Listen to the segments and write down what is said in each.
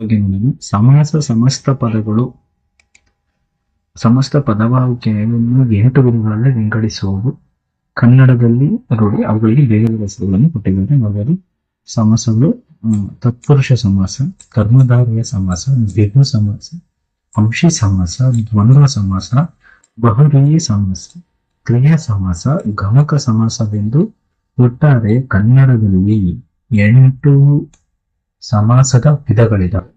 ಬಗ್ಗೆ ನೋಡೋಣ ಸಮಾಸ ಸಮಸ್ತ ಪದಗಳು, ಸಮಸ್ತ ಪದವಾಹಿಕೆಯನ್ನು ಎಂಟು ವಿಧಗಳಲ್ಲಿ ವಿಂಗಡಿಸುವುದು. ಕನ್ನಡದಲ್ಲಿ ರೂಢಿ ಅವುಗಳಿಗೆ ಬೇರೆ ಬೇರೆ ಹೆಸರುಗಳನ್ನು ಕೊಟ್ಟಿದ್ದಾರೆ. ನೋಡಬಹುದು ಸಮಾಸಗಳು ತತ್ಪುರುಷ ಸಮಾಸ, ಕರ್ಮಧಾರಿಯ ಸಮಾಸ ದ್ವಿಗು ಸಮಾಸ ಅಂಶಿ ಸಮಾಸ, ದ್ವಂದ್ವ ಸಮಾಸ ಬಹುರೀಯ ಸಮಾಸ, ಕ್ರಿಯಾ ಸಮಾಸ, ಗಮಕ ಸಮಾಸವೆಂದು ಒಟ್ಟಾರೆ ಕನ್ನಡದಲ್ಲಿ ಎಂಟು ಸಮಾಸದ ವಿಧಗಳಿದಾವೆ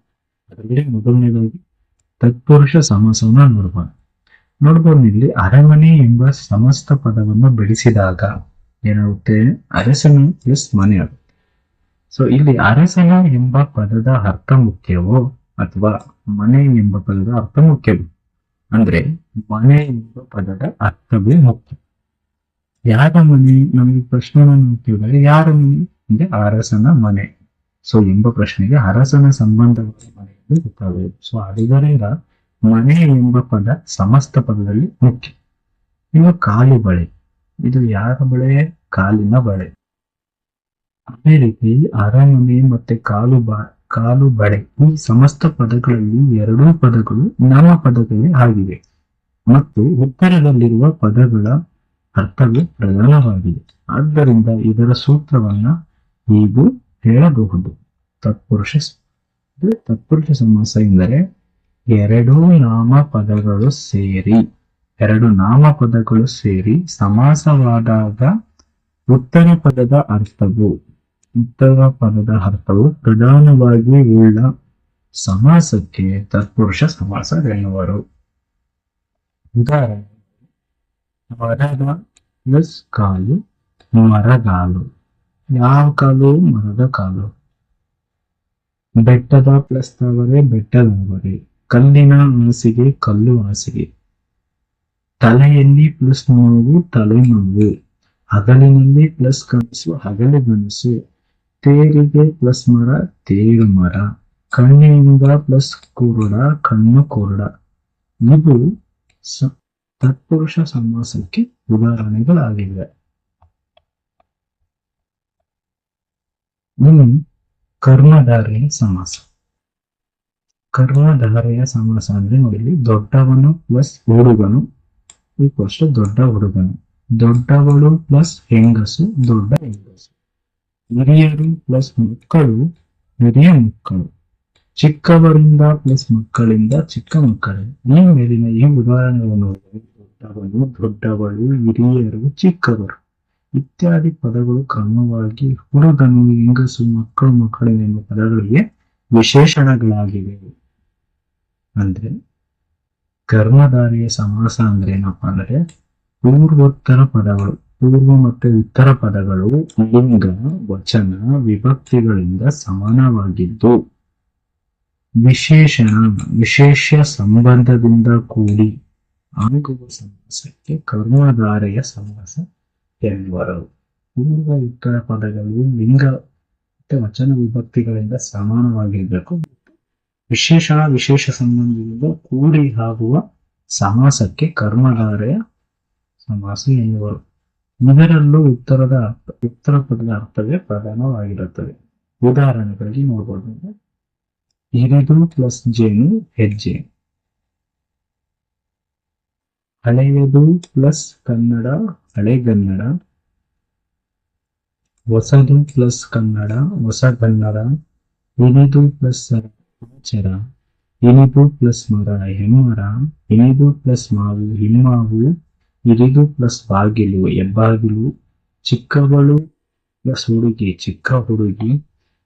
ಅದರಲ್ಲಿ ಮೊದಲನೇದಾಗಿ ತತ್ಪುರುಷ ಸಮಾಸವನ್ನ ನೋಡ್ಬೋದು ನೋಡ್ಬೋದು ಇಲ್ಲಿ ಅರಮನೆ ಎಂಬ ಸಮಸ್ತ ಪದವನ್ನು ಬೆಳೆಸಿದಾಗ ಏನಾಗುತ್ತೆ? ಅರಸನು ಪ್ಲಸ್ ಮನೆ ಸೊ ಇಲ್ಲಿ ಅರಸನ ಎಂಬ ಪದದ ಅರ್ಥ ಮುಖ್ಯವೋ ಅಥವಾ ಮನೆ ಎಂಬ ಪದದ ಅರ್ಥ ಮುಖ್ಯವೋ? ಅಂದ್ರೆ ಮನೆ ಎಂಬ ಪದದ ಅರ್ಥವೇ ಮುಖ್ಯ. ಯಾರ ಮನೆ? ನಮಗೆ ಪ್ರಶ್ನೆ ಕೇಳಿದರೆ ಯಾರ ಮನೆ? ಅಂದ್ರೆ ಅರಸನ ಮನೆ. ಸೊ ಎಂಬ ಪ್ರಶ್ನೆಗೆ ಅರಸನ ಸಂಬಂಧವನ್ನು ಮನೆಯಲ್ಲಿ ಸೊ ಅದರಿಂದ ಮನೆ ಎಂಬ ಪದ ಸಮಸ್ತ ಪದದಲ್ಲಿ ಮುಖ್ಯ. ಇನ್ನು ಕಾಲು ಬಳೆ. ಇದು ಯಾರ ಬಳೆ? ಕಾಲಿನ ಬಳೆ. ಅದೇ ರೀತಿ ಅರಮನೆ ಮತ್ತೆ ಕಾಲು ಬಾ, ಕಾಲು ಬಳೆ ಈ ಸಮಸ್ತ ಪದಗಳಲ್ಲಿ ಎರಡೂ ಪದಗಳು ನಾಮಪದಗಳೇ ಆಗಿವೆ. ಮತ್ತು ಉತ್ತರದಲ್ಲಿರುವ ಪದಗಳ ಅರ್ಥವೇ ಪ್ರಧಾನವಾಗಿದೆ. ಆದ್ದರಿಂದ ಇದರ ಸೂತ್ರವನ್ನ ಹೀಗೂ ಹೇಳಬಹುದು. ತತ್ಪುರುಷ ತತ್ಪುರುಷ ಸಮಾಸ ಎಂದರೆ ಎರಡು ನಾಮಪದಗಳು ಸೇರಿ, ಎರಡು ನಾಮಪದಗಳು ಸೇರಿ ಸಮಾಸವಾದಾಗ ಉತ್ತರ ಪದದ ಅರ್ಥವು, ಉತ್ತರ ಪದದ ಅರ್ಥವು ಪ್ರಧಾನವಾಗಿ ಉಳ್ಳ ಸಮಾಸಕ್ಕೆ ತತ್ಪುರುಷ ಸಮಾಸ ಎನ್ನುವರು. ಉದಾಹರಣೆ ಮರದ ಪ್ಲಸ್ ಕಾಲು ಮರಗಾಲು. ಯಾವ ಕಾಲು? ಮರದ ಕಾಲು. ಬೆಟ್ಟದ ಪ್ಲಸ್ ತಾವರೆ ಬೆಟ್ಟದವರೆ ಕಲ್ಲಿನ ಹಾಸಿಗೆ, ಕಲ್ಲು ಹಾಸಿಗೆ. ತಲೆಯಲ್ಲಿ ಪ್ಲಸ್ ನೋವು. ತಲೆನೋವು ಹಗಲಿನಲ್ಲಿ ಪ್ಲಸ್ ಕನಸು, ಹಗಲು ಕನಸು ತೇರಿಗೆ ಪ್ಲಸ್ ಮರ, ತೇರು ಮರ. ಕಣ್ಣಿನಿಂದ ಪ್ಲಸ್ ಕುರುಡ ಕಣ್ಣು ಕುರುಡ ಇದು ತತ್ಪುರುಷ ಸಮಾಸಕ್ಕೆ ಉದಾಹರಣೆಗಳಾಗಿವೆ. ಇನ್ನು ಕರ್ಮಧಾರೆಯ ಸಮಾಸ ಕರ್ಮಧಾರೆಯ ಸಮಾಸ ಅಂದ್ರೆ ನೋಡಿ ದೊಡ್ಡವನು ಪ್ಲಸ್ ಹುಡುಗನು ಈಕ್ವಸ್ ದೊಡ್ಡ ಹುಡುಗನು ದೊಡ್ಡವಳು ಪ್ಲಸ್ ಹೆಂಗಸು ದೊಡ್ಡ ಹೆಂಗಸು ಹಿರಿಯರು ಪ್ಲಸ್ ಮಕ್ಕಳು, ಹಿರಿಯ ಮಕ್ಕಳು. ಚಿಕ್ಕವರಿಂದ ಪ್ಲಸ್ ಮಕ್ಕಳಿಂದ ಚಿಕ್ಕ ಮಕ್ಕಳು. ಈ ಮೇಲಿನ ಈ ಉದಾಹರಣೆಗಳನ್ನು ನೋಡಿದರೆ, ದೊಡ್ಡವನು, ದೊಡ್ಡವಳು, ಹಿರಿಯರು, ಚಿಕ್ಕವರು. ಇತ್ಯಾದಿ ಪದಗಳು ಕ್ರಮವಾಗಿ ಹುಡುಗನು ಹೆಂಗಸು, ಮಕ್ಕಳು, ಮಕ್ಕಳಿನ ಎಂಬ ಪದಗಳಿಗೆ ವಿಶೇಷಣಗಳಾಗಿವೆ. ಅಂದ್ರೆ ಕರ್ಮಧಾರಿಯ ಸಮಾಸ ಅಂದ್ರೆ ಏನಪ್ಪಾ ಅಂದ್ರೆ ಪೂರ್ವೋತ್ತರ ಪದಗಳು, ಪೂರ್ವ ಮತ್ತು ಉತ್ತರ ಪದಗಳು ಲಿಂಗ, ವಚನ, ವಿಭಕ್ತಿಗಳಿಂದ ಸಮಾನವಾಗಿದ್ದು ವಿಶೇಷಣ, ವಿಶೇಷ ಸಂಬಂಧದಿಂದ ಕೂಡಿ ಆಗುವ ಸಮಾಸಕ್ಕೆ ಕರ್ಮಧಾರೆಯ ಸಮಾಸ ಎನ್ನುವರು ಪೂರ್ವ ಉತ್ತರ ಪದಗಳು ಲಿಂಗ ಮತ್ತು ವಚನ ವಿಭಕ್ತಿಗಳಿಂದ ಸಮಾನವಾಗಿರಬೇಕು. ವಿಶೇಷಣ ವಿಶೇಷ ಸಂಬಂಧದಿಂದ ಕೂಡಿ ಆಗುವ ಸಮಾಸಕ್ಕೆ ಕರ್ಮಧಾರೆಯ ಸಮಾಸ ಎನ್ನುವರು. ಇದರಲ್ಲೂ ಉತ್ತರದ ಉತ್ತರ ಪದದ ಅರ್ಥವೇ ಪ್ರಧಾನವಾಗಿರುತ್ತದೆ. ಉದಾಹರಣೆಗಳಿಗೆ ನೋಡಬಹುದು ಹಿರಿದು ಪ್ಲಸ್ ಜೇನು ಹೆಜ್ಜೆ. ಹಳೆಯದು ಪ್ಲಸ್ ಕನ್ನಡ ಹಳೆಗನ್ನಡ ಹೊಸದು ಪ್ಲಸ್ ಕನ್ನಡ ಹೊಸ ಕನ್ನಡ, ಇನಿದು ಪ್ಲಸ್ ಚರ ಇನಿದು ಪ್ಲಸ್ ಮರ ಹೆಮ್ಮರ, ಇನಿದು ಪ್ಲಸ್ ಮಾವು ಹಿಮ್ಮಾವು, ಇರಿದು ಪ್ಲಸ್ ಬಾಗಿಲು ಹೆಬ್ಬಾಗಿಲು, ಚಿಕ್ಕವಳು ಪ್ಲಸ್ ಹುಡುಗಿ ಚಿಕ್ಕ ಹುಡುಗಿ,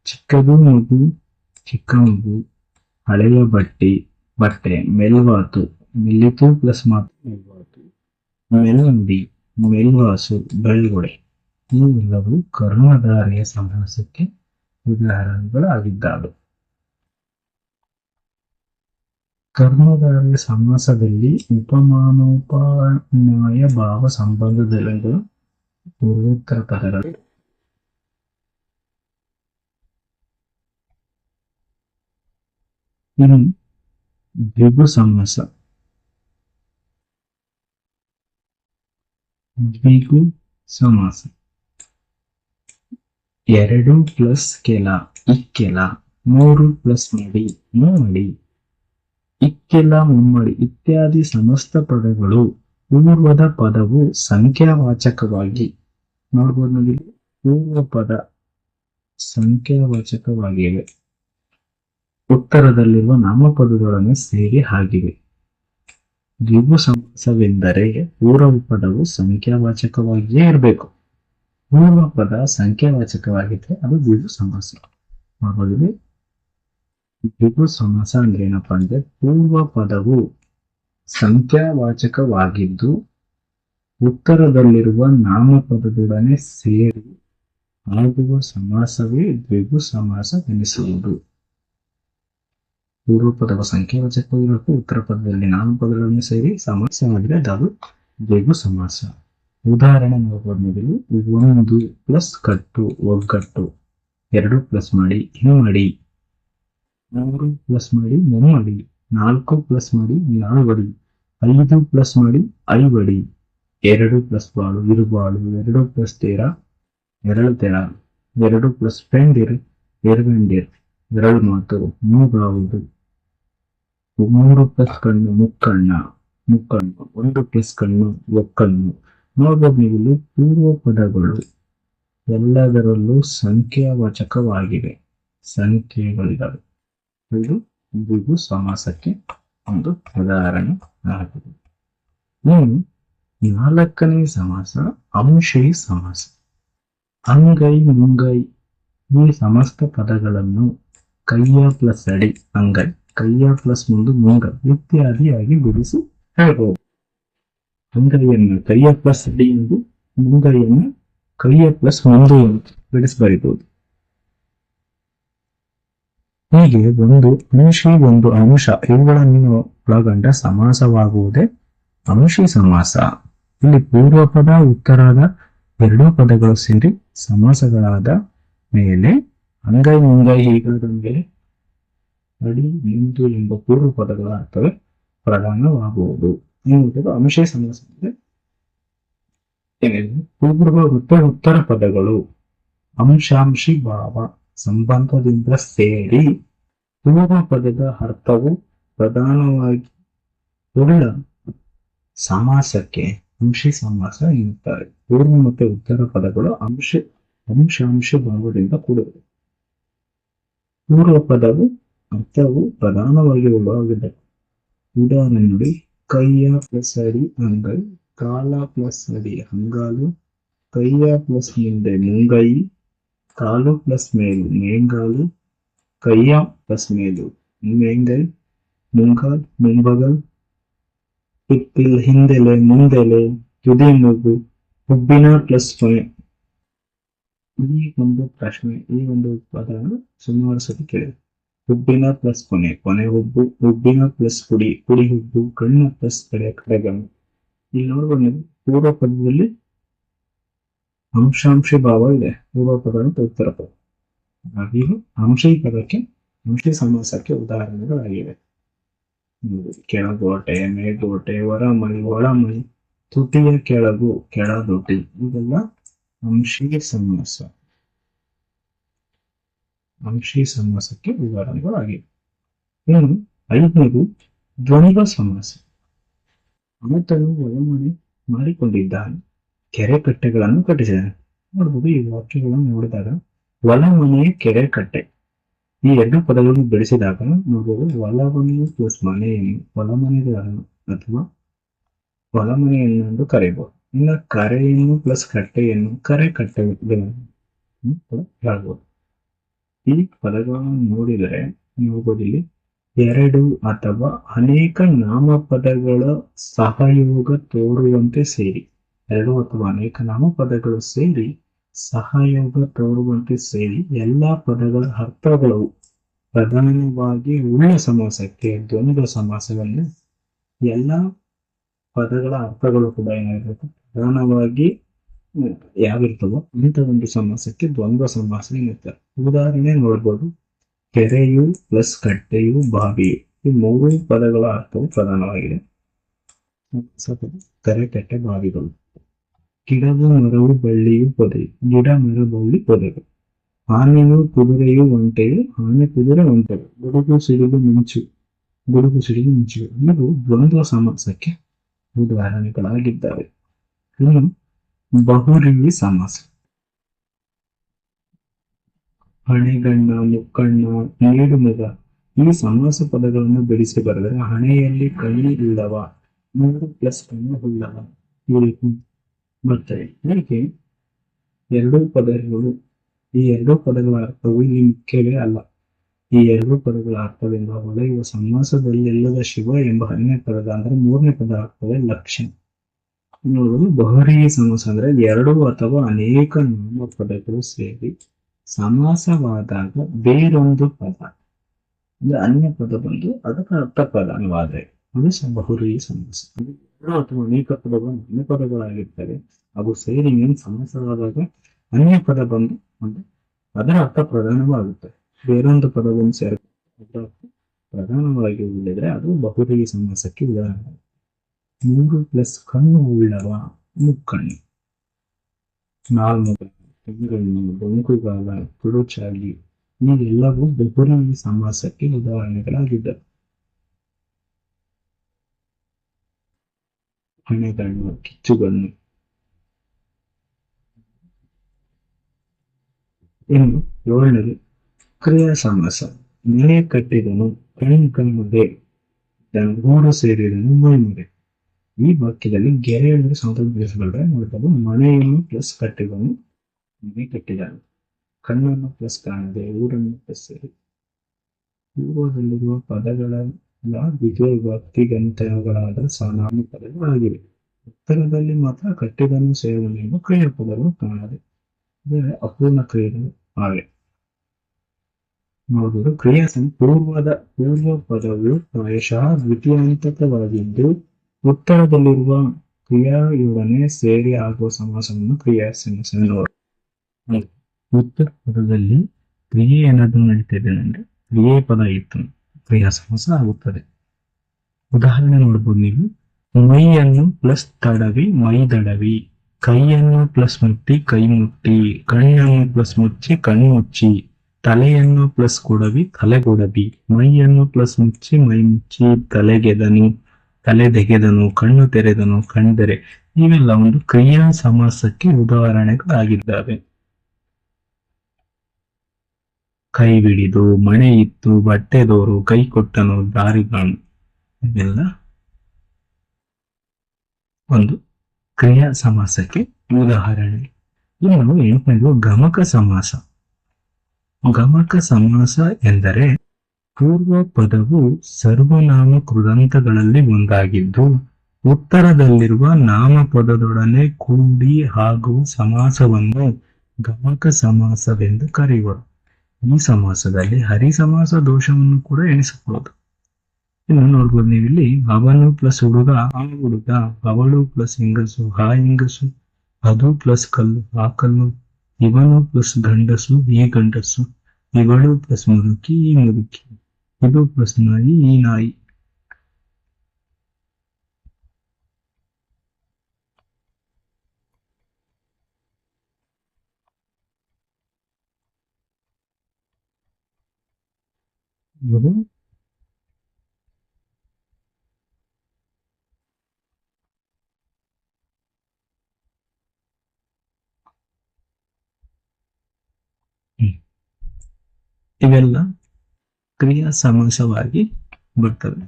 ಚಿಕ್ಕದು ಮಗು ಚಿಕ್ಕ ಮಗು, ಹಳೆಯ ಬಟ್ಟೆ ಬಟ್ಟೆ ಮೆಲ್ವಾತು, ಮೆಲ್ಲಿತು ಪ್ಲಸ್ ಮಾತು ಮೆಲ್ವಾತು ಮೆಲ್ಲಂದಿ ಮೆಲ್ವಾಸು ಬೆಳ್ಗೊಡೆ ಇವೆಲ್ಲವೂ ಕರ್ಮಧಾರೆಯ ಸಮಾಸಕ್ಕೆ ಉದಾಹರಣೆಗಳಾಗಿದ್ದಾವೆ ಕರ್ಮಧಾರೆಯ ಸಮಾಸದಲ್ಲಿ ಉಪಮಾನೋಪನ್ಯಾಯ ಭಾವ ಸಂಬಂಧದಲ್ಲಿರುವ ಪೂರ್ವೋತ್ತರ ಪದಗಳು ಇನ್ನು ದ್ವಿಗು ಸಮಾಸ ದ್ವಿಗು ಸಮಾಸ ಎರಡು ಪ್ಲಸ್ ಕೆಲ, ಇಕ್ಕೆಲ, ಮೂರು ಪ್ಲಸ್ ಮಡಿ ಮುಮ್ಮಡಿ ಇಕ್ಕೆಲ, ಮುಮ್ಮಡಿ ಇತ್ಯಾದಿ ಸಮಸ್ತ ಪದಗಳು ಪೂರ್ವದ ಪದವು ಸಂಖ್ಯಾವಾಚಕವಾಗಿ. ನೋಡ್ಬೋದು ನೋಡಿ, ಪೂರ್ವ ಪದ ಸಂಖ್ಯಾವಾಚಕವಾಗಿವೆ. ಉತ್ತರದಲ್ಲಿರುವ ನಾಮಪದಗಳನ್ನು ಸೇರಿ ಆಗಿವೆ ದ್ವಿಗು ಸಮಾಸವೆಂದರೆ ಪೂರ್ವ ಪದವು ಸಂಖ್ಯಾವಾಚಕವಾಗಿಯೇ ಇರಬೇಕು. ಪೂರ್ವ ಪದ ಸಂಖ್ಯಾವಾಚಕವಾಗಿದ್ರೆ ಅದು ದ್ವಿಗು ಸಮಾಸ ನೋಡ್ಬೋದು ದ್ವಿಗು ಸಮಾಸ ಅಂದ್ರೆ ಏನಪ್ಪಾ ಅಂದ್ರೆ ಪೂರ್ವ ಪದವು ಸಂಖ್ಯಾವಾಚಕವಾಗಿದ್ದು ಉತ್ತರದಲ್ಲಿರುವ ನಾಮಪದದೊಡನೆ ಸೇರಿ ಆಗುವ ಸಮಾಸವೇ ದ್ವಿಗು ಸಮಾಸವೆನಿಸುವುದು ಪೂರ್ವ ಪದವ ಸಂಖ್ಯಾವಾಚಕವಿರಬೇಕು ಉತ್ತರ ಪದದಲ್ಲಿ ನಾಲ್ಕು ಪದಗಳನ್ನು ಸೇರಿ ಸಮಾಸವಾಗಿದೆ ಅದು ದ್ವಿಗು ಸಮಾಸ. ಉದಾಹರಣೆ ನೋಡಬಹುದು ಒಂದು ಪ್ಲಸ್ ಕಟ್ಟು, ಒಗ್ಗಟ್ಟು. ಎರಡು ಪ್ಲಸ್ ಮಾಡಿ, ಹಿಮ್ಮಡಿ. ಮೂರು ಪ್ಲಸ್ ಮಾಡಿ, ಮುಮ್ಮಡಿ. ನಾಲ್ಕು ಪ್ಲಸ್ ಮಾಡಿ, ನಾಲ್ವಡಿ. ಐದು ಪ್ಲಸ್ ಮಾಡಿ, ಐವಡಿ. ಎರಡು ಪ್ಲಸ್ ಬಾಳು ಇರುಬಾಳು ಎರಡು ಪ್ಲಸ್ ತೇರ, ಎರಡು ತೆರ. ಎರಡು ಪ್ಲಸ್ ಪೆಂಡಿರ್ ಎರವೆಂಡಿರ್ ಎರಡು ಮಾತು, ಮೂಗಾವುದು. ಮೂರು ಪ್ಲಸ್ ಕಣ್ಣು, ಮುಕ್ಕಣ್ಣ. ಮುಕ್ಕಣ್ಣು, ಒಂದು ಪ್ಲಸ್ ಕಣ್ಣು, ಒಕ್ಕಣ್ಣು. ನೋಡ್ಬೋದು ನೀವು ಇಲ್ಲಿ ಪೂರ್ವ ಪದಗಳು. ಎಲ್ಲದರಲ್ಲೂ ಸಂಖ್ಯಾವಾಚಕವಾಗಿವೆ. ಸಂಖ್ಯೆಗಳಿದ್ದಾವೆ ಇದು ಇಂದಿಗೂ ಸಮಾಸಕ್ಕೆ ಒಂದು ಉದಾಹರಣೆ ಆಗಿದೆ. ಇನ್ನು ನಾಲ್ಕನೇ ಸಮಾಸ, ಅಂಶಿ ಸಮಾಸ. ಅಂಗೈ, ಮುಂಗೈ ಈ ಸಮಸ್ತ ಪದಗಳನ್ನು ಕೈಯ ಪ್ಲಸ್ ಅಡಿ ಅಂಗೈ ಕೈಯ ಪ್ಲಸ್ ಮುಂದು ಮುಂಗ, ಇತ್ಯಾದಿಯಾಗಿ ಬಿಡಿಸಿ ಹೇಳ್ಬೋದು. ಅಂಗೈಯನ್ನು ಕೈಯ ಪ್ಲಸ್ ಅಡಿ ಎಂದು ಮುಂಗೈಯನ್ನು ಕೈಯ ಪ್ಲಸ್ ಮುಂದು ಎಂದು ಬಿಡಿಸಿ ಬರೀಬಹುದು ಹೀಗೆ ಒಂದು ಅಂಶಿ, ಒಂದು ಅಂಶ, ಇವುಗಳನ್ನು ಒಳಗೊಂಡ ಸಮಾಸವಾಗುವುದೇ ಅಂಶಿ ಸಮಾಸ. ಇಲ್ಲಿ ಪೂರ್ವ ಪದ ಉತ್ತರದ ಎರಡೂ ಪದಗಳು ಸೇರಿ ಸಮಾಸಗಳಾದ ಮೇಲೆ ಅಂಗೈ ಮುಂಗೈ ಹೀಗಾದ ಮೇಲೆ ಅಡಿ ನಿಂತು ಎಂಬ ಪೂರ್ವ ಪದಗಳ ಅರ್ಥವೇ ಪ್ರಧಾನವಾಗುವುದು. ಎನ್ನುವುದು ಅಂಶ ಸಮಾಸ ಪೂರ್ವ ವೃತ್ತ ಉತ್ತರ ಪದಗಳು, ಅಂಶಾಂಶಿ ಭಾವ, ಸಂಬಂಧದಿಂದ ಸೇರಿ ಪೂರ್ವ ಪದದ ಅರ್ಥವು ಪ್ರಧಾನವಾಗಿ ಉಳ್ಳ ಸಮಾಸಕ್ಕೆ, ಅಂಶಿ ಸಮಾಸ ಎನ್ನುತ್ತಾರೆ. ಪೂರ್ವ ಮತ್ತು ಉತ್ತರ ಪದಗಳು ಅಂಶ, ಅಂಶಾಂಶ ಭಾವದಿಂದ ಕೂಡಿವೆ ಪೂರ್ವ ಪದವು ಅರ್ಥವು ಪ್ರಧಾನವಾಗಿ ಉಳ್ಳವಾಗಿದೆ ಉದಾಹರಣೆ ನೋಡಿ ಕೈಯ ಪ್ಲಸ್ ಅಡಿ ಅಂಗೈ ಕಾಲ ಪ್ಲಸ್ ಅಡಿ ಅಂಗಾಲು ಕೈಯ ಪ್ಲಸ್ ಮುಂದೆ ಮುಂಗೈ ಕಾಲು ಪ್ಲಸ್ ಮೇಲು ಮೇಂಗಾಲು ಕೈಯ ಪ್ಲಸ್ ಮೇಲು ಮೇಂಗೈ ಮುಂಗಾಲ್ ಮುಂಬಗಲ್ ಹಿಪ್ಪಿಲ್ ಹಿಂದೆಲೆ ಮುಂದೆಲೆ ತುದಿ ಮೂಗು ಹುಬ್ಬಿನ ಪ್ಲಸ್ ಕೊನೆ ಈ ಒಂದು ಪ್ರಶ್ನೆ, ಈ ಒಂದು ಪದವನ್ನು ಸುಮಾರು ಸತಿ ಕೇಳಿದೆ. ಉಬ್ಬಿನ ಪ್ಲಸ್ ಕೊನೆ ಕೊನೆ ಹುಬ್ಬು ಉಬ್ಬಿನ ಪ್ಲಸ್ ಕುಡಿ ಕುಡಿ ಹುಬ್ಬು, ಕಣ್ಣ ಪ್ಲಸ್ ಕಡೆ ಕಡೆಗಣ್ಣು ಇಲ್ಲಿ ನೋಡ್ಬೋದು ನೀವು, ಪೂರ್ವ ಪದದಲ್ಲಿ ಅಂಶಾಂಶ ಭಾವ ಇದೆ. ಪೂರ್ವ ಪದ ಅಂತ ಉತ್ತರ ಪದ. ಹಾಗೆಯೂ ಅಂಶಿ ಪದಕ್ಕೆ, ಅಂಶಿ ಸಮಾಸಕ್ಕೆ ಉದಾಹರಣೆಗಳಾಗಿವೆ. ಕೆಳಗೋಟೆ ಮೇಗೋಟೆ ಹೊರಮಳಿ ಒಳಮಳಿ ತುಟಿಯ ಕೆಳಗು ಕೆಳದೊಟ್ಟಿ ಇದೆಲ್ಲ ಅಂಶಿ ಸಮಾಸ ಅಂಶಿ ಸಮಾಸಕ್ಕೆ ಉದಾಹರಣೆಗಳಾಗಿವೆ ಇನ್ನು ಐದನೇದು ದ್ವಂದ್ವ ಸಮಾಸ ಆತನು ಒಳಮನೆ ಮಾಡಿಕೊಂಡಿದ್ದಾನೆ. ಕೆರೆ ಕಟ್ಟೆಗಳನ್ನು ಕಟ್ಟಿಸಿದ್ದಾನೆ ನೋಡಬಹುದು ಈ ವಾಕ್ಯಗಳನ್ನು ನೋಡಿದಾಗ ಒಲಮನೆಯ ಕೆರೆ ಕಟ್ಟೆ. ಈ ಎರಡು ಪದಗಳನ್ನು ಬೆಳೆಸಿದಾಗ ನೋಡಬಹುದು ಒಳಮನೆಯು ಪ್ಲಸ್ ಮನೆಯನ್ನು ಒಲಮನೆಗಳನ್ನು ಅಥವಾ ಒಲಮನೆಯನ್ನು ಕರೆಯಬಹುದು. ಇನ್ನು ಕರೆಯನ್ನು ಪ್ಲಸ್ ಕಟ್ಟೆಯನ್ನು, ಕರೆ ಕಟ್ಟೆ ಹೇಳ್ಬೋದು ಈ ಪದಗಳನ್ನು ನೋಡಿದರೆ ನೀವು ಇಲ್ಲಿ ಎರಡು ಅಥವಾ ಅನೇಕ ನಾಮಪದಗಳ ಸಹಯೋಗ ತೋರುವಂತೆ ಸೇರಿ, ಎರಡು ಅಥವಾ ಅನೇಕ ನಾಮಪದಗಳು ಸೇರಿ ಸಹಯೋಗ ತೋರುವಂತೆ ಸೇರಿ ಎಲ್ಲಾ ಪದಗಳ ಅರ್ಥಗಳು ಪ್ರಧಾನವಾಗಿ ಉಳ್ಳ ಸಮಾಸಕ್ಕೆ, ದ್ವಂದ್ವ ಸಮಾಸವನ್ನು ಎಲ್ಲಾ ಪದಗಳ ಅರ್ಥಗಳು ಕೂಡ ಏನಾಗಿರುತ್ತೆ? ಪ್ರಧಾನವಾಗಿ ಹ್ಮ್, ಯಾವಿರ್ತವೋ ಇಂಥ ಒಂದು ಸಮಾಸಕ್ಕೆ ದ್ವಂದ್ವ ಸಮಾಸ ಎನ್ನುತ್ತಾರೆ ಉದಾಹರಣೆ ನೋಡ್ಬೋದು. ಕೆರೆಯು ಪ್ಲಸ್ ಕಟ್ಟೆಯು ಬಾವಿಯು ಈ ಮೂರು ಪದಗಳ ಅರ್ಥವು ಪ್ರಧಾನವಾಗಿದೆ. ಕರೆ ಕಟ್ಟೆ ಬಾವಿಗಳು. ಗಿಡವು ಮರವು ಬಳ್ಳಿಯು ಪೊದೆ. ಗಿಡ ಮರ ಬಳ್ಳಿ ಪೊದೆಗಳು. ಆನೆಯು ಕುದುರೆಯು ಒಂಟೆಯು ಆನೆ ಕುದುರೆ ಒಂಟೆಯು ಗುಡುಗು ಸಿಡಿದು ಮಿಂಚು. ಗುಡುಗು ಸಿಡಿದು ಮಿಂಚು. ಇವು ದ್ವಂದ್ವ ಸಮಾಸಕ್ಕೆ ಉದಾಹರಣೆಗಳಾಗಿದ್ದಾವೆ. ಬಹುರೀವಿ ಸಮಾಸ ಹಣೆಗಣ್ಣ, ಮುಕ್ಕಣ್ಣ ನೀಡುಮಗ ಈ ಸಮಾಸ ಪದಗಳನ್ನು ಬಿಡಿಸಿ ಬರೆದರೆ ಹಣೆಯಲ್ಲಿ ಕಣ್ಣು ಇಲ್ಲವ ಮೂರು ಪ್ಲಸ್ ಕಣ್ಣು ಉಳ್ಳವ. ಈ ರೀತಿ ಹೀಗೆ? ಎರಡೂ ಪದಗಳು, ಈ ಎರಡೂ ಪದಗಳ ಅರ್ಥವು ಇಲ್ಲಿ ಮುಖ್ಯವೇ ಅಲ್ಲ. ಈ ಎರಡೂ ಪದಗಳ ಅರ್ಥದಿಂದ ಹೊಳೆಯುವ ಸಮಾಸದಲ್ಲಿಲ್ಲದ ಶಿವ ಎಂಬ ಹನ್ನೆ ಪದದ, ಅಂದ್ರೆ ಮೂರನೇ ಪದ ಅರ್ಥವೇ ಲಕ್ಷ್ಯ ನೋಡಲು ಬಹರಿ ಸಮಾಸ ಅಂದ್ರೆ ಎರಡು ಅಥವಾ ಅನೇಕ ನಾಮಪದಗಳು ಸೇರಿ ಸಮಾಸವಾದಾಗ ಬೇರೊಂದು ಪದ. ಅಂದ್ರೆ ಅನ್ಯ ಪದ ಬಂದು ಅದಕ್ಕೆ ಅರ್ಥ ಪದವಾದ್ರೆ ಅದು ಸ- ಬಹುರಿ ಸಮಾಸ. ಎರಡು ಅಥವಾ ಅನೇಕ ಪದಗಳು ಅನ್ಯ ಪದಗಳಾಗಿರ್ತವೆ. ಅವು ಸೇರಿ ಏನು ಸಮಾಸವಾದಾಗ ಅನ್ಯ ಪದ ಬಂದು ಅಂದ್ರೆ ಅದರ ಅರ್ಥ ಪ್ರಧಾನವಾಗುತ್ತೆ. ಬೇರೊಂದು ಪದವನ್ನು ಸೇರಿ ಪ್ರಧಾನವಾಗಿ ಉಳಿದ್ರೆ ಅದು ಬಹುರಿ ಸಮಾಸಕ್ಕೆ ಉದಾಹರಣೆ. ಮೂರು ಪ್ಲಸ್ ಕಣ್ಣು ಉಳ್ಳವ ಮುಕ್ಕಣ್ಣು ನಾಲ್ಮುಗ ಹೆಂಗಣ್ಣು ಡೊಂಕುಗಾಲ ಕುರುಚಾಗಿ ಇವೆಲ್ಲವೂ ಬಹುರಿ ಸಮಾಸಕ್ಕೆ ಉದಾಹರಣೆಗಳಾಗಿದ್ದವು ಹಣೆಗಣ್ಣು ಕಿಚ್ಚುಗಣ್ಣು ಇನ್ನು ಏಳನೇದು, ಕ್ರಿಯಾ ಸಮಾಸ ನೆಲೆ ಕಟ್ಟಿದನು, ಕಣ್ ಕಣ್ಣುದೆ ಗೂಡು ಸೇರಿದನು ಮೈಮುರೆ ಈ ವಾಕ್ಯದಲ್ಲಿ ಗೆರೆಯನ್ನು ಸಂತೋಷಗೊಳ್ಳೆ ನೋಡಬಹುದು ಮನೆಯನ್ನು ಪ್ಲಸ್ ಕಟ್ಟಿದನು ಮನೆ ಕಟ್ಟಿದನು ಕಣ್ಣನ್ನು ಪ್ಲಸ್ ಕಾಣದೆ ಊರನ್ನು ಪ್ಲಸ್ ಸೇರಿ. ಪೂರ್ವದಲ್ಲಿರುವ ಪದಗಳ ವಿಜಯ ವ್ಯಕ್ತಿಗಂತಗಳಾದ ಸಾಮಾನ್ಯ ಪದಗಳಾಗಿವೆ. ಉತ್ತರದಲ್ಲಿ ಮಾತ್ರ ಕಟ್ಟಿದನು ಸೇರುವನು ಕ್ರಿಯ ಪದಗಳು ಕಾಣದೆ. ಅಂದರೆ ಅಪೂರ್ಣ ಕ್ರಿಯೆಗಳು ಆವೆ ನೋಡಬಹುದು ಕ್ರಿಯಾ ಪೂರ್ವದ ಪೂರ್ವ ಪದವು ಪ್ರಾಯಶಃ ದ್ವಿತೀಯಾಂತಕವಾಗಿದ್ದು ಉತ್ತರದಲ್ಲಿರುವ ಕ್ರಿಯೆಯೊಡನೆ ಸೇರಿ ಆಗುವ ಸಮಾಸವನ್ನು ಕ್ರಿಯಾ ಸಮಾಸ ಉತ್ತರ ಪದದಲ್ಲಿ ಕ್ರಿಯೆ ಏನಾದ್ರು ನಡೀತಿದೆ ಅಂದ್ರೆ ಕ್ರಿಯೆ ಪದ ಇತ್ತು. ಕ್ರಿಯಾ ಸಮಾಸ ಆಗುತ್ತದೆ. ಉದಾಹರಣೆ ನೋಡ್ಬೋದು ನೀವು. ಮೈಯನ್ನು ಪ್ಲಸ್ ತಡವಿ, ಮೈ ದಡವಿ. ಕೈಯನ್ನು ಪ್ಲಸ್ ಮುಟ್ಟಿ, ಕೈ ಮುಟ್ಟಿ. ಕಣ್ಣನ್ನು ಪ್ಲಸ್ ಮುಚ್ಚಿ, ಕಣ್ಣು ಮುಚ್ಚಿ. ತಲೆಯನ್ನು ಪ್ಲಸ್ ಕೊಡವಿ, ತಲೆ ಕೊಡವಿ. ಮೈಯನ್ನು ಪ್ಲಸ್ ಮುಚ್ಚಿ, ಮೈ ಮುಚ್ಚಿ, ತಲೆಗೆದನು. ತಲೆ ತೆಗೆದನು, ಕಣ್ಣು ತೆರೆದನು ಕಂಡರೆ ಇವೆಲ್ಲ ಒಂದು ಕ್ರಿಯಾ ಸಮಾಸಕ್ಕೆ ಉದಾಹರಣೆಗಳಾಗಿದ್ದಾವೆ. ಕೈ ಬಿಡಿದು ಮಣೆ ಇತ್ತು ಬಟ್ಟೆದೋರು ಕೈ ಕೊಟ್ಟನು ದಾರಿಗಳು ಇವೆಲ್ಲ ಒಂದು ಕ್ರಿಯಾ ಸಮಾಸಕ್ಕೆ ಉದಾಹರಣೆ. ಇನ್ನು ಎಂಟನೇದು ಗಮಕ ಸಮಾಸ. ಗಮಕ ಸಮಾಸ ಎಂದರೆ ಪೂರ್ವ ಪದವು ಸರ್ವನಾಮ ಕೃದಂತಗಳಲ್ಲಿ ಒಂದಾಗಿದ್ದು, ಉತ್ತರದಲ್ಲಿರುವ ನಾಮಪದದೊಡನೆ ಕೂಡಿ ಹಾಗೂ ಸಮಾಸವನ್ನು ಗಮಕ ಸಮಾಸವೆಂದು ಕರೆಯುವರು ಈ ಸಮಾಸದಲ್ಲಿ ಹರಿ ಸಮಾಸ ದೋಷವನ್ನು ಕೂಡ ಎಣಿಸಬಹುದು. ಇನ್ನು ನೋಡ್ಬೋದು ನೀವು ಇಲ್ಲಿ ಅವನು ಪ್ಲಸ್ ಹುಡುಗ, ಆ ಹುಡುಗ, ಅವಳು ಪ್ಲಸ್ ಹೆಂಗಸು, ಆ ಹೆಂಗಸು, ಅದು ಪ್ಲಸ್ ಕಲ್ಲು, ಆ ಕಲ್ಲು, ಇವನು ಪ್ಲಸ್ ಗಂಡಸು, ಈ ಗಂಡಸು, ಇವಳು ಪ್ಲಸ್ ಮುದುಕಿ, ಈ ಮುದುಕಿ. ಇದು ಪ್ಲಸ್ ನಾಯಿ ಈ ನಾಯಿ ಇವರು ಇವೆಲ್ಲ ಕ್ರಿಯಾ ಸಮಾಸವಾಗಿ ಬರ್ತವೆ.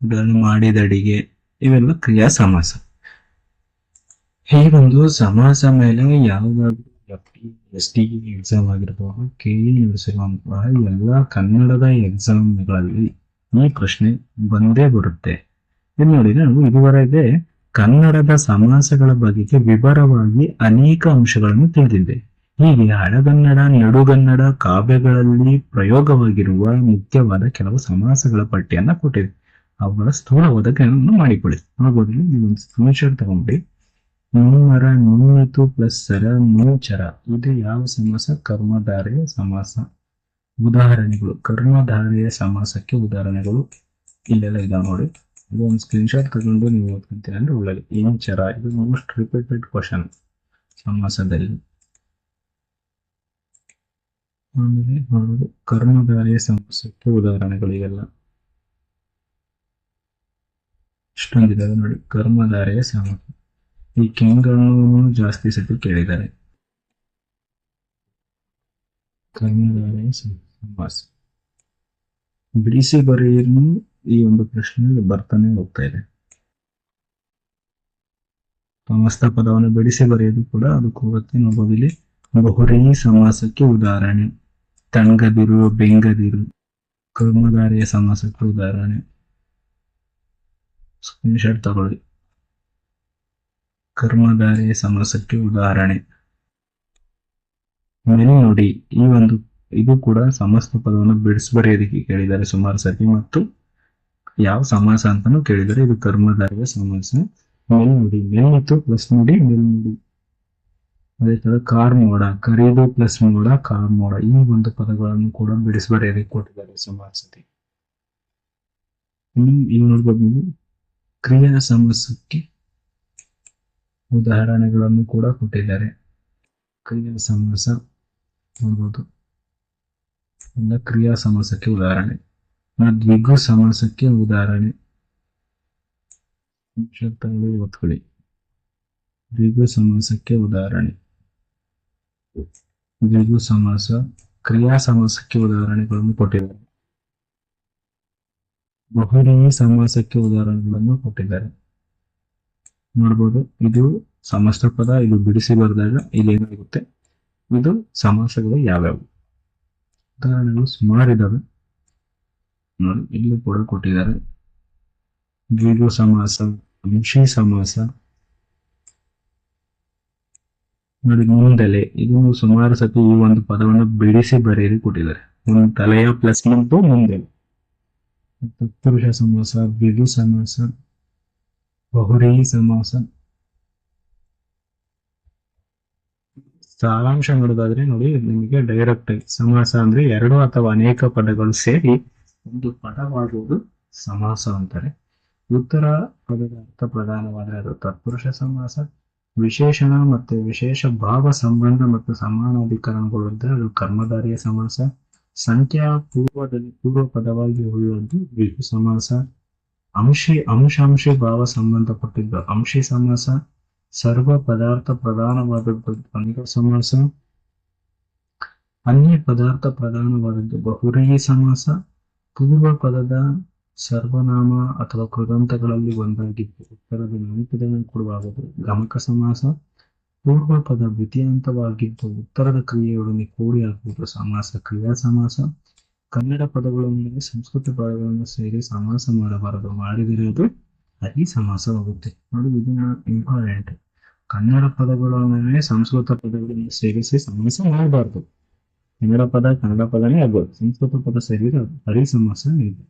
ಇದನ್ನು ಮಾಡಿದ ಅಡಿಗೆ ಇವೆಲ್ಲ ಕ್ರಿಯಾ ಸಮಾಸ. ಹೀಗೊಂದು ಸಮಾಸ ಮೇಲೆ ಯಾವ್ದಾದ್ರು F T S T exam ಆಗಿರ್ಬೋದು, ಕೆ ಇ ನಡೆಸಿರುವಂತಹ ಎಲ್ಲ ಕನ್ನಡದ ಎಕ್ಸಾಮ್ಗಳಲ್ಲಿ ಈ ಪ್ರಶ್ನೆ ಬಂದೇ ಬರುತ್ತೆ. ಇದು ನೋಡಿ ನಾವು ಇದುವರೆಗೆ ಕನ್ನಡದ ಸಮಾಸಗಳ ಬಗೆಗೆ ವಿವರವಾಗಿ ಅನೇಕ ಅಂಶಗಳನ್ನು ತಿಳಿದಿದ್ದೆ ಹೀಗೆ ಹಳಗನ್ನಡ ನಡುಗನ್ನಡ ಕಾವ್ಯಗಳಲ್ಲಿ ಪ್ರಯೋಗವಾಗಿರುವ ಮುಖ್ಯವಾದ ಕೆಲವು ಸಮಾಸಗಳ ಪಟ್ಟಿಯನ್ನ ಕೊಟ್ಟಿದೆ. ಅವುಗಳ ಸ್ಥೂಲವಾದ ಜ್ಞಾನವನ್ನು ಮಾಡಿಕೊಳ್ಳಿ. ನೀವು ಒಂದು ಸ್ಕ್ರೀನ್ಶಾಟ್ ತಗೊಂಡ್ರಿ ನುಮ್ಮರ ನುಮ್ಮಿತು ಪ್ಲಸ್ ಸರ ನೂಚರ ಇದು ಯಾವ ಸಮಾಸ? ಕರ್ಮಧಾರೆಯ ಸಮಾಸ. ಉದಾಹರಣೆಗಳು. ಕರ್ಮಧಾರೆಯ ಸಮಾಸಕ್ಕೆ ಉದಾಹರಣೆಗಳು. ಇಲ್ಲೆಲ್ಲ ಇದಾವೆ ನೋಡಿ. ಇದು ಒಂದು ಸ್ಕ್ರೀನ್ಶಾಟ್ ತಗೊಂಡು ನೀವು ಓದ್ಕೊಂತೀರ ಅಂದ್ರೆ ಒಳ್ಳೆ ಇಂಚರ ಇದು ಮೋಸ್ಟ್ ರಿಪೀಟೆಡ್ ಕ್ವಶನ್ ಸಮಾಸದಲ್ಲಿ. ಆಮೇಲೆ ನೋಡೋದು ಕರ್ಮಧಾರೆಯ ಸಮಾಸಕ್ಕೆ ಉದಾಹರಣೆಗಳಿಗೆಲ್ಲ ಇಷ್ಟೊಂದಿದ್ದಾರೆ ನೋಡಿ. ಕರ್ಮಧಾರೆಯ ಸಮಸ್ಯೆ ಈ ಕೆಂಗಳನ್ನು ಜಾಸ್ತಿ ಸತಿ ಕೇಳಿದ್ದಾರೆ. ಕರ್ಮಧಾರೆಯ ಸಮಾಸ ಬಿಡಿಸಿ ಬರೆಯಲು ಈ ಒಂದು ಪ್ರಶ್ನೆ ಬರ್ತಾನೆ ಹೋಗ್ತಾ ಇದೆ. ಸಮಸ್ತ ಪದವನ್ನು ಬಿಡಿಸಿ ಬರೆಯೋದು ಕೂಡ ಅದು ಕೂಡ ನೋಡಬಹುದು ಇಲ್ಲಿ ಸಮಾಸಕ್ಕೆ ಉದಾಹರಣೆ. ತಣ್ಗದಿರು, ಬೆಂಗದಿರು, ಕರ್ಮಧಾರೆಯ ಸಮಾಸಕ್ಕೆ ಉದಾಹರಣೆ. ಸ್ಕ್ರೀನ್ಶಾಟ್ ತಗೊಳ್ಳಿ. ಕರ್ಮಧಾರೆಯ ಸಮಾಸಕ್ಕೆ ಉದಾಹರಣೆ. ಮೆನುಡಿ ಈ ಒಂದು, ಇದು ಕೂಡ ಸಮಸ್ತ ಪದವನ್ನು ಬಿಡಿಸಿ ಬರೆಯೋದಕ್ಕೆ ಕೇಳಿದ್ದಾರೆ ಸುಮಾರು ಸತಿ ಮತ್ತು ಯಾವ ಸಮಾಸ ಅಂತಾನು ಕೇಳಿದರೆ ಇದು ಕರ್ಮಧಾರೆಯ ಸಮಾಸ ಮೆಲ್ನುಡಿ ಮತ್ತು ಪ್ಲಸ್ ನುಡಿ ಮೆಲ್ನುಡಿ ಅದೇ ತರ ಕಾರ್ ಮೋಡ ಕರೀದು ಪ್ಲಸ್ ಮೋಡ ಕಾರ್ ಮೋಡ, ಈ ಒಂದು ಪದಗಳನ್ನು ಕೂಡ ಬಿಡಿಸಿ ಬರೆಯೋದಕ್ಕೆ ಕೊಟ್ಟಿದ್ದಾರೆ ಸುಮಾರು ಸತಿ. ಇನ್ನು ಇಲ್ಲಿ ನೋಡ್ಬೋದು ನೀವು ಕ್ರಿಯಾ ಸಮಾಸಕ್ಕೆ ಉದಾಹರಣೆಗಳನ್ನು ಕೂಡ ಕೊಟ್ಟಿದ್ದಾರೆ. ಕ್ರಿಯಾ ಸಮಸ ನೋಡ್ಬೋದು. ಕ್ರಿಯಾ ಸಮಾಸಕ್ಕೆ ಉದಾಹರಣೆ. ದ್ವಿಗು ಸಮಾಸಕ್ಕೆ ಉದಾಹರಣೆ. ಓದ್ಕೊಳ್ಳಿ. ದ್ವಿಗು ಸಮಾಸಕ್ಕೆ ಉದಾಹರಣೆ. ದ್ವಿಗು ಸಮಾಸ, ಕ್ರಿಯಾ ಸಮಾಸಕ್ಕೆ ಉದಾಹರಣೆಗಳನ್ನು ಕೊಟ್ಟಿದ್ದಾರೆ. ಬಹುರೀ ಸಮಾಸಕ್ಕೆ ಉದಾಹರಣೆಗಳನ್ನು ಕೊಟ್ಟಿದ್ದಾರೆ. ನೋಡ್ಬೋದು, ಇದು ಸಮಸ್ತ ಪದ, ಇದು ಬಿಡಿಸಿ ಬರೆದಾಗ ಇಲ್ಲಿ ಏನಾಗುತ್ತೆ ಇದು ಸಮಾಸಗಳು ಯಾವ್ಯಾವು? ಉದಾಹರಣೆಗಳು ಸುಮಾರು ಇದಾವೆ. ನೋಡಿ, ಇಲ್ಲಿ ಕೂಡ ಕೊಟ್ಟಿದ್ದಾರೆ. ದ್ವಿಗು ಸಮಾಸ ಅಂಶಿ ಸಮಾಸ ನೋಡಿ ಮುಂದಲೆ ಇದು ಸುಮಾರು ಸತಿ ಈ ಒಂದು ಪದವನ್ನು ಬಿಡಿಸಿ ಬರೆಯಲು ಕೊಟ್ಟಿದ್ದಾರೆ. ಒಂದು ತಲೆಯ ಪ್ಲಸ್ ಮಂತು ಮುಂದೆಲೆ ತತ್ಪುರುಷ ಸಮಾಸ ವಿಧು ಸಮಾಸ, ಬಹುರಿ ಸಮಾಸ. ಸಾರಾಂಶ ನೋಡೋದಾದ್ರೆ ನೋಡಿ, ನಿಮಗೆ ಡೈರೆಕ್ಟ್ ಆಗಿ ಸಮಾಸ ಅಂದ್ರೆ ಎರಡು ಅಥವಾ ಅನೇಕ ಪದಗಳು ಸೇರಿ ಒಂದು ಪದವಾಗುವುದು ಸಮಾಸ ಅಂತಾರೆ. ಉತ್ತರ ಪದದ ಅರ್ಥ ಪ್ರಧಾನವಾದರೆ ಅದು ತತ್ಪುರುಷ ಸಮಾಸ ವಿಶೇಷಣ ಮತ್ತೆ ವಿಶೇಷ ಭಾವ ಸಂಬಂಧ ಮತ್ತು ಸಮಾನಾಧಿಕರಣಗೊಳ್ಳುತ್ತೆ ಅದು ಕರ್ಮಧಾರಿಯ ಸಮಾಸ. ಸಂಖ್ಯಾ ಪೂರ್ವದಲ್ಲಿ ಪೂರ್ವ ಪದವಾಗಿ ಉಳಿಯುವುದು ದ್ವಿಗು ಸಮಾಸ. ಅಂಶಿ ಅಂಶಾಂಶಿ ಭಾವ ಸಂಬಂಧಪಟ್ಟಿದ್ದು ಅಂಶಿ ಸಮಾಸ. ಸರ್ವ ಪದಾರ್ಥ ಪ್ರಧಾನವಾದದ್ದು ದ್ವಂದ್ವ ಸಮಾಸ. ಅನ್ಯ ಪದಾರ್ಥ ಪ್ರಧಾನವಾದದ್ದು ಬಹುರಿ ಸಮಾಸ. ಪೂರ್ವ ಪದದ ಸರ್ವನಾಮ ಅಥವಾ ಕೃದಂತಗಳಲ್ಲಿ ಒಂದಾಗಿದ್ದು ಉತ್ತರದ ನೆನಪಿದನ್ನು ಕೊಡುವಾಗದು. ಗಮಕ ಸಮಾಸ ಪೂರ್ವ ಪದ ದ್ವಿತೀಯಾಂತವಾಗಿದ್ದು ಉತ್ತರದ ಕ್ರಿಯೆಯೊಡನೆ ಕೂಡಿ ಹಾಕುವುದು ಸಮಾಸ ಕ್ರಿಯಾ ಸಮಾಸ. ಕನ್ನಡ ಪದಗಳೊಂದಿಗೆ ಸಂಸ್ಕೃತ ಪದಗಳನ್ನು ಸೇರಿ ಸಮಾಸ ಮಾಡಬಾರದು. ಅದು ಅತಿ ಸಮಾಸವಾಗುತ್ತೆ. ನೋಡಿ ಇದನ್ನ ಇಂಪಾರ್ಟೆಂಟ್ ಕನ್ನಡ ಪದಗಳೊಂದಿಗೆ ಸಂಸ್ಕೃತ ಪದಗಳನ್ನು ಸೇರಿಸಿ ಸಮಾಸ ಮಾಡಬಾರ್ದು. ಕನ್ನಡ ಪದ ಕನ್ನಡ ಪದನೇ ಆಗ್ಬೋದು. ಸಂಸ್ಕೃತ ಪದ ಸೇರಿದ ಹರಿ ಸಮಾಸ ಇದೆ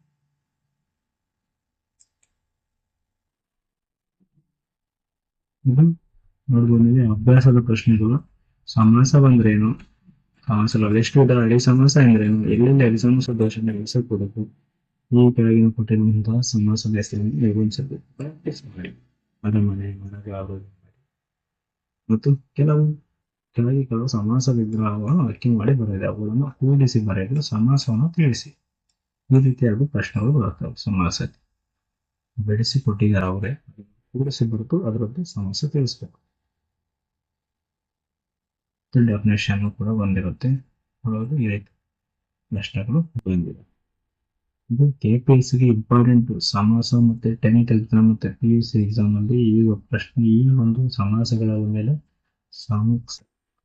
ನೋಡ್ಬೋದು ನೀವು, ಅಭ್ಯಾಸದ ಪ್ರಶ್ನೆಗಳು. ಸಮಾಸ ಬಂದ್ರೇನು? ಸಮಾಸಗಳು ಎಷ್ಟು ವಿಧ ಅಡಿ ಸಮಾಸ ಎಂದ್ರೇನು? ಎಲ್ಲೆಲ್ಲಿ ಅಡಿ ಸಮಾಸ ದೋಷನ ಕೊಡಬೇಕು ಈ ಕೆಳಗಿನ ಕೊಟ್ಟಿರುವಂತಹ ಸಮಾಸದ ಹೆಸರನ್ನು ನಿರ್ವಹಿಸಬೇಕು. ಪ್ರಾಕ್ಟೀಸ್ ಮಾಡಿ. ಮನೆ ಮನೆ, ಮನೆಗೆ ಆಗೋದು ಮಾಡಿ. ಮತ್ತು ಕೆಲವು, ಕೆಳಗೆ ಕೆಲವು ಸಮಾಸ ವಿಗ್ರಹವನ್ನು ಅಕ್ಕಿ ಮಾಡಿ ಬರೆಯಿದೆ. ಅವುಗಳನ್ನು ಕೂಡಿಸಿ ಬರೆಯಲು ಸಮಾಸವನ್ನು ತಿಳಿಸಿ. ಈ ರೀತಿಯಾಗಿ ಪ್ರಶ್ನೆಗಳು ಬರುತ್ತವೆ ಸಮಾಸಕ್ಕೆ ಬೆಳೆಸಿ ಕೊಟ್ಟಿದ್ದಾರೆ ಅವರೇ. ಕೂಡಿಸಿ ಬರೆದು ಅದರದ್ದು ಸಮಸ್ಯೆ ತಿಳಿಸ್ಬೇಕು. ಡೆಫಿನೇಷನ್ ಕೂಡ ಬಂದಿರುತ್ತೆ. ಹಾಗಾಗಿ ಈ ರೀತಿ. ಪ್ರಶ್ನೆಗಳು ಬಂದಿದೆ. ಇದು ಕೆ ಪಿ ಎಸ್ಗೆ ಇಂಪಾರ್ಟೆಂಟ್ ಸಮಾಸ ಮತ್ತೆ ಟೆಂತ್ ಎಕ್ಸಾಮ್ ಮತ್ತೆ ಪಿ ಯು ಸಿ ಎಕ್ಸಾಮ್ ಅಲ್ಲಿ ಈ ಪ್ರಶ್ನೆ, ಈ ಒಂದು ಸಮಾಸಗಳ ಮೇಲೆ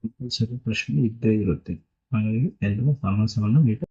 ಕಂಪಲ್ಸರಿ ಪ್ರಶ್ನೆ ಇದ್ದೇ ಇರುತ್ತೆ. ಹಾಗಾಗಿ ಎಲ್ಲರೂ ಸಮಾಸವನ್ನು ನೀಟ